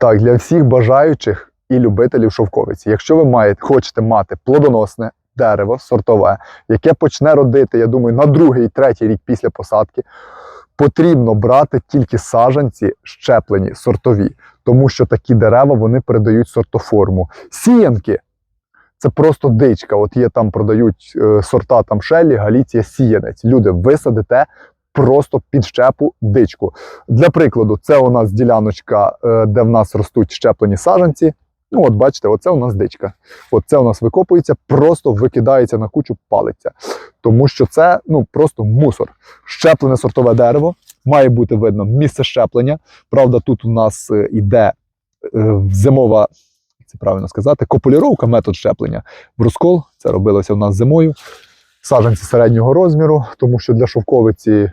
Так, для всіх бажаючих і любителів шовковиці. Якщо ви маєте, хочете мати плодоносне дерево сортове, яке почне родити, я думаю, на другий, третій рік після посадки, потрібно брати тільки саджанці щеплені, сортові, тому що такі дерева вони передають сортоформу. Сіянки це просто дичка. От є там продають е, сорта там Шеллі, Галіція, сіянець. Люди, висадите просто під щепу дичку. Для прикладу, це у нас діляночка, е, де в нас ростуть щеплені саджанці. Ну, от бачите, оце у нас дичка. От це у нас викопується, просто викидається на кучу, палиться. Тому що це ну, просто мусор. Щеплене сортове дерево, має бути видно місце щеплення. Правда, тут у нас е, іде е, зимова, це правильно сказати, копуліровка, метод щеплення. В розкол це робилося у нас зимою. Саджанці середнього розміру, тому що для шовковиці,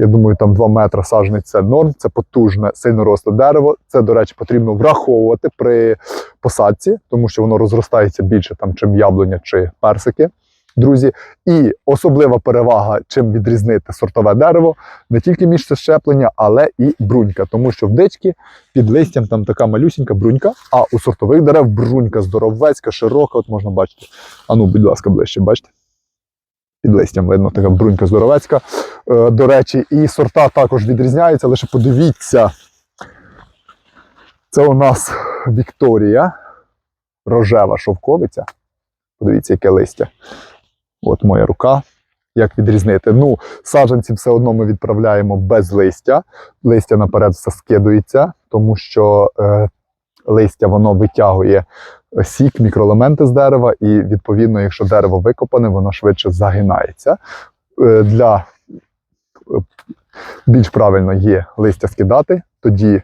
я думаю, там 2 метри саджанець це норм, це потужне, сильно росле дерево. Це, до речі, потрібно враховувати при посадці, тому що воно розростається більше, там, чим яблуня чи персики. Друзі, і особлива перевага, чим відрізнити сортове дерево, не тільки місце щеплення, але і брунька. Тому що в дички під листям там така малюсінька брунька, а у сортових дерев брунька здоровецька, широка, от можна бачити. А ну, будь ласка, ближче, бачите? Під листям видно така брунька здоровецька. Е, до речі, і сорта також відрізняються, лише подивіться. Це у нас Вікторія, рожева шовковиця. Подивіться, яке листя. От моя рука. Як відрізнити? Ну, саджанці все одно ми відправляємо без листя. Листя наперед все скидується, тому що е, листя воно витягує сік, мікроелементи з дерева, і відповідно, якщо дерево викопане, воно швидше загинається. Е, для е, більш правильно є листя скидати, тоді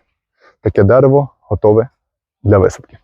таке дерево готове для висадки.